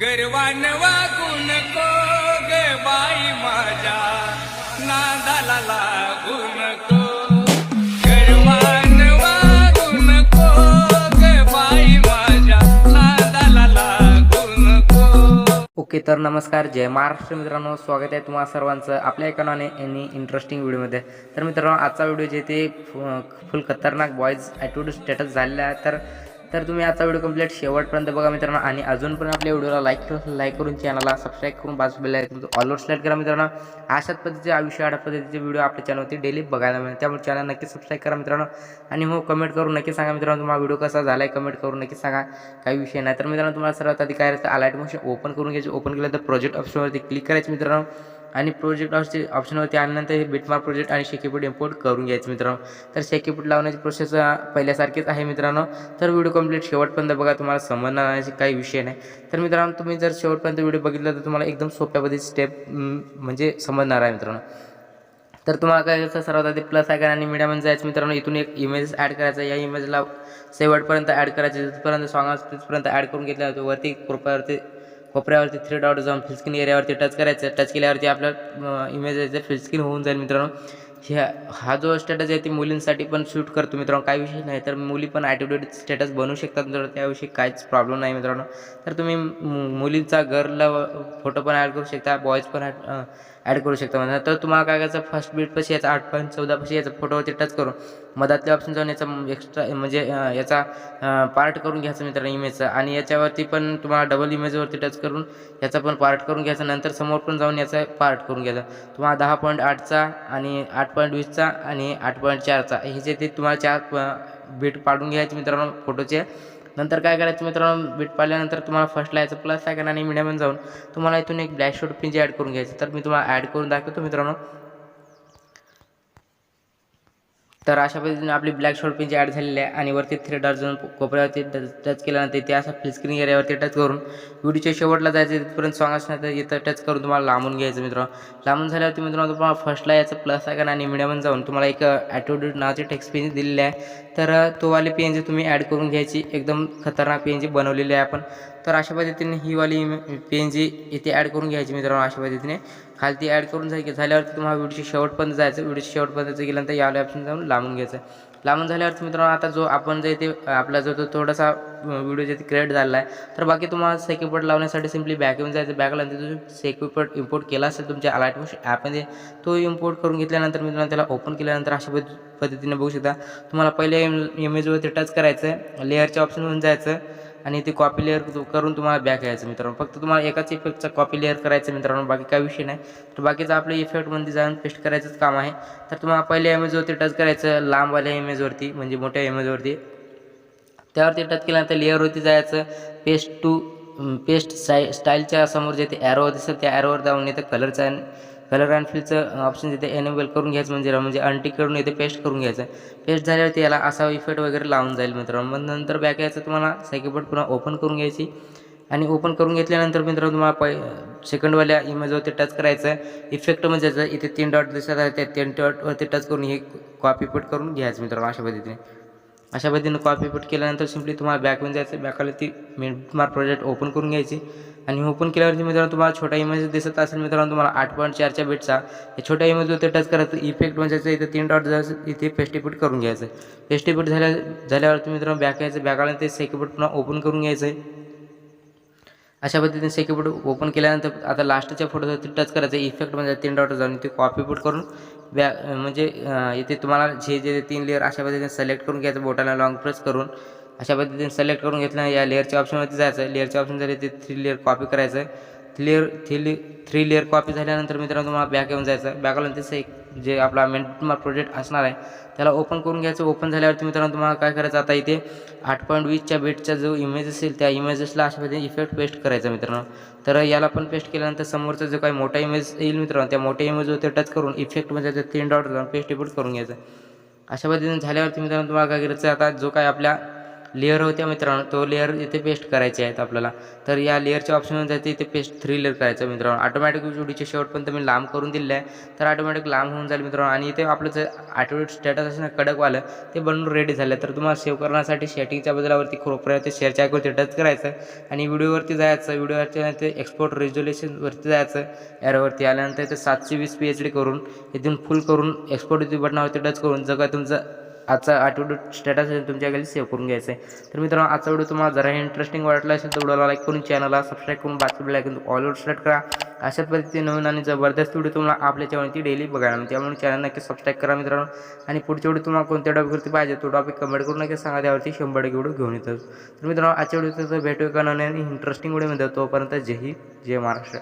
गर्वान वागू नको ग बाई माझ्या. नादाला नको गर्वान ग बाई माझ्या. नादाला ओके तर नमस्कार जय महाराष्ट्र मित्रांनो. स्वागत आहे तुम्हाला सर्वांचं आपल्या एकाने यांनी इंटरेस्टिंग व्हिडिओमध्ये. तर मित्रांनो आजचा व्हिडिओ जे ते फुल खतरनाक बॉईज ॲटिट्यूड स्टेटस झालेला आहे. तर तर तुम्ही आजचा व्हिडिओ कंप्लीट शेवटपर्यंत बघा मित्रांनो. आणि अजून पण आपल्या व्हिडिओला लाईक करून लाईक करून चॅनलला सबस्क्राईब करून बाजू बेल ऑलवर सिलेक्ट करा मित्रांनो. अशाच पद्धतीचे आयुष्य अशा पद्धतीचे व्हिडिओ आपल्या चॅनलवरती डेली बघायला मिळेल. त्यामुळे चॅनल नक्की सबस्क्राईब करा मित्रांनो. आणि हो कमेंट करून नक्की सांगा मित्रांनो तुम्हाला व्हिडिओ कसा झाला आहे कमेंट करून नक्की सांगा. काही विषय नाही. तर मित्रांनो तुम्हाला सर्वात आधी काय करायचं अलाईट मोशन ओपन करून घ्यायचं. ओपन केल्यानंतर प्रोजेक्ट ऑप्शनवरती क्लिक करायचं मित्रांनो. आणि प्रोजेक्ट ऑप्शन ऑप्शनवरती आल्यानंतर हे बिटमार्क प्रोजेक्ट आणि शेकीपूट इम्पोर्ट करून घ्यायचं मित्रांनो. तर शेकीपूट लावण्याची प्रोसेस पहिल्यासारखीच आहे मित्रांनो. तर व्हिडिओ कंप्लीट शेवटपर्यंत बघा तुम्हाला समजणार काही विषय नाही. तर मित्रांनो तुम्ही जर शेवटपर्यंत व्हिडिओ बघितला तर तुम्हाला एकदम सोप्या पद्धतीची स्टेप म्हणजे समजणार आहे मित्रांनो. तर तुम्हाला काय करायचं सर्वात आधी प्लस आयकन आणि मीडियामध्ये जायचं मित्रांनो. इथून एक इमेज ॲड करायचा. या इमेजला शेवटपर्यंत ॲड करायचे. जिथपर्यंत सॉंग असतो तिथपर्यंत ॲड करून घेतल्यावर वरती कृपयावरती कोपऱ्यावरती थ्री डॉट जाऊन फिलस्क्रीन एरियावरती टच करायचं. टच केल्यावरती आपलं इमेज आहे फिलस्क्रीन होऊन जाईल मित्रांनो. ह्या हा जो स्टेटस आहे ते मुलींसाठी पण शूट करतो मित्रांनो. काही विषय नाही तर मुली पण ॲटिट्यूड स्टेटस बनवू शकतात मित्रांनो. त्याविषयी काहीच प्रॉब्लेम नाही मित्रांनो. तर तुम्ही मु- मुलींचा गर्लला फोटो पण ॲड करू शकता बॉईज पण ॲड ॲड करू शकता. म्हणजे तर तुम्हाला काय करायचं? फर्स्ट बीटपाशी याचा आठ पॉईंट चौदापाशी याचा फोटोवरती टच करून. मधातले ऑप्शन जाऊन याचा एक्स्ट्रा म्हणजे याचा पार्ट करून घ्यायचा मित्रांनो इमेजचा आणि याच्यावरती पण तुम्हाला डबल इमेजवरती टच करून याचा पण पार्ट करून घ्यायचा. नंतर समोर पण जाऊन याचा पार्ट करून घ्यायचा. तुम्हाला दहा पॉईंट आठचा आणि आठ पॉईंट वीसचा आणि आठ पॉईंट चारचा हे जे ते तुम्हाला चार बीट पाडून घ्यायचे मित्रांनो फोटोचे नंतर काय करायचं मित्रांनो बीट पाडल्यानंतर तुम्हाला फर्स्टला यायचं प्लस सेकंड आणि मीडियममध्ये जाऊन तुम्हाला इथून एक ब्लॅशशॉट पिंजी ॲड करून घ्यायचं. तर मी तुम्हाला ॲड करून दाखवतो मित्रांनो. तर अशा पद्धतीने आपली ब्लॅक शॉर्ट पेनची ॲड झालेली आहे आणि वरती थ्री डॉट जाऊन कोपऱ्यावरती टच केल्यानंतर ते असं फुल स्क्रीन एरियावरती टच करून व्हिडिओच्या शेवटला जायचं तिथपर्यंत सॉंग असणार तर इथं टच करून तुम्हाला लांबून घ्यायचं मित्र लांबून झाल्यावरती मित्रांनो तुम्हाला फर्स्टला याचं प्लस आहे आणि मीडियममध्ये जाऊन तुम्हाला एक ॲटिट्यूड नावाची टेक्स्ट पेन दिलेली आहे. तर तोवाली पी एन जी तुम्ही ॲड करून घ्यायची एकदम खतरनाक पी एन जी बनवलेली आहे आपण. तर अशा पद्धतीने ही वाली पी एन जी इथे ॲड करून घ्यायची मित्रांनो अशा पद्धतीने. खालती ॲड करून जाय झाल्यावरती तुम्हाला व्हिडिओची शेवटपर्यंत जायचं. व्हिडिओची शेवटपर्यंत गेल्यानंतर याला ऑप्शन जाऊन लांबून घ्यायचं. लांबून झाल्यावरती मित्रांनो आता जो आपण जे ते आपला जो तो थोडासा व्हिडिओ जे क्रिएट झाला आहे तर बाकी तुम्हाला सेक्युपट लावण्यासाठी सिम्पली बॅक येऊन जायचं. बॅकला तुम्ही सेक्युपट इम्पोर्ट केला असेल तुमच्या अलाइट ॲपमध्ये तो इम्पोर्ट करून घेतल्यानंतर मित्रांनो त्याला ओपन केल्यानंतर अशा पद्ध पद्धतीने बघू शकता. तुम्हाला पहिले इमेजवरती टच करायचं आहे लेअरच्या ऑप्शनवरून जायचं. आणि ते कॉपी लेअर करून तुम्हाला बॅक यायचं मित्रांनो. फक्त तुम्हाला एकाच इफेक्टचा कॉपी लेअर करायचं मित्रांनो. बाकी काही विषय नाही. तर बाकीचं आपलं इफेक्टमध्ये जाऊन पेस्ट करायचंच काम आहे. तर तुम्हाला पहिल्या इमेजवरती टच करायचं लांबवाल्या इमेजवरती म्हणजे मोठ्या इमेजवरती त्यावरती टच केल्यानंतर लेअरवरती जायचं. पेस्ट टू पेस्ट स्टाय स्टाईलच्या समोर जे ते ॲरो दिसेल त्या ॲरोवर जाऊन येतं कलरचा कलर अँड फिलचं ऑप्शन तिथे एनेबल करून घ्यायचं म्हणजे म्हणजे अंटी करून इथे पेस्ट करून घ्यायचं पेस्ट झाल्यावरती याला असा इफेक्ट वगैरे लावून जाईल मित्रांनो. मग नंतर बॅक यायचं तुम्हाला सायकीबोर्ड पुन्हा ओपन करून घ्यायची. आणि ओपन करून घेतल्यानंतर मित्रांनो तुम्हाला पै सेकंडवाल्या इमेजवरती टच करायचं इफेक्ट म्हणजे इथे तीन डॉट दिसत आहे त्या तीन डॉटवरती टच करून हे कॉपी पेट करून घ्यायचं मित्रांनो अशा पद्धतीने. अशा पद्धतीने कॉपी पेट केल्यानंतर सिम्पली तुम्हाला बॅक जायचं. बॅकला ती मिडमार्क प्रोजेक्ट ओपन करून घ्यायची. आणि ओपन केल्यावरती मित्रांनो तुम्हाला छोटा इमेज दिसत असेल मित्रांनो तुम्हाला आठ पॉईंट चारच्या बेटचा या छोट्या इमेजवरती टच करायचं इफेक्ट म्हणजे इथे तीन डॉट जायचं इथे पेस्टिपूट करून घ्यायचं. पेस्टिपूट झाल्या झाल्यावरती मित्रांनो बॅक यायचं. बॅकला ते सेक्युबट पुन्हा ओपन करून घ्यायचं. आहे अशा पद्धतीने सेक्युबट ओपन केल्यानंतर आता लास्टच्या फोटोवरती टच करायचं. इफेक्ट म्हणजे तीन डॉट जाऊन ते कॉपी पुट करून बॅ म्हणजे इथे तुम्हाला जे जे तीन लेअर अशा पद्धतीने सिलेक्ट करून घ्यायचं बोटाला लॉंग प्रेस करून. अशा पद्धतीने सिलेक्ट करून घेतलं या लेअरच्या ऑप्शनवरती जायचं. लेअरच्या ऑप्शन झाले ते थ्री लेअर कॉपी करायचं layer three three layer copy झाल्यानंतर मित्रांनो तुम्हाला बॅक येऊन जायचं बॅकला त्याचं एक जे आपला मेन प्रोजेक्ट असणार आहे त्याला ओपन करून घ्यायचं. ओपन झाल्यावरती मित्रांनो तुम्हाला काय करायचं आता इथे आठ पॉईंट वीसच्या बेटचा जो इमेज असेल त्या इमेजेसला अशा पद्धतीने इफेक्ट पेस्ट करायचा मित्रांनो. तर याला पण पेस्ट केल्यानंतर समोरचा जो काही मोठा इमेज येईल मित्रांनो त्या मोठ्या इमेजवरती टच करून इफेक्ट म्हणजे त्याचं तीन डॉट जाऊन पेस्ट इफेक्ट करून घ्यायचं. अशा पद्धतीने झाल्यावरती मित्रांनो तुम्हाला काय करायचं आता जो काय आपल्या लेअर होत्या मित्रांनो. तो लेअर इथे पेस्ट करायचे आहेत आपल्याला. तर या लेअरच्या ऑप्शनमध्ये जाते इथे पेस्ट थ्री लेअर करायचं मित्रांनो. ऑटोमॅटिक जोडीचे शेवटपर्यंत मी लांब करून दिलं आहे. तर ऑटोमॅटिक लांब होऊन जाईल मित्रांनो. आणि इथे आपलं जे ॲटोमेटिक स्टेटस असेल ना कडकवालं ते बनवून रेडी झालं. तर तुम्हाला सेव्ह करण्यासाठी सेटिंगच्या बदलावरती खोपऱ्यावरती शेअरच्या आयकॉनवरती टच करायचं आणि व्हिडिओवरती जायचं व्हिडिओवरती ते एक्सपोर्ट रेझोल्युशनवरती जायचं एरवरती आल्यानंतर ते सातशे वीस पी एच डी करून इथून फुल करून एक्सपोर्ट बटनावरती टच करून जगा तुमचं आजचा आठवडा स्टेटस तुमच्याकडे सेव्ह करून घ्यायचं आहे तर मित्रांनो आजचा व्हिडिओ तुम्हाला जरा इंटरेस्टिंग वाटला असेल तर व्हिडिओला लाईक करून चॅनलला सबस्क्राईब करून बाकी बेल ऑल ऑलवर सिलेक्ट करा. अशा पद्धतीने नवीन आणि जबरदस्त व्हिडिओ तुम्हाला आपल्या चॅनलची डेली बघायला मिळेल त्यामुळे चॅनल नक्की सबस्क्राईब करा मित्रांनो. आणि पुढच्या व्हिडिओ तुम्हाला कोणत्या टॉपिकवरती पाहिजे तो टॉपिक कमेंट करून नक्की सांगा. त्यावरती शंभर टक्के व्हिडिओ घेऊन येतो. तर मित्रांनो आजच्या व्हिडिओ भेटू का नाही इंटरेस्टिंग व्हिडिओ मिळतो तोपर्यंत जय हिंद जय महाराष्ट्र.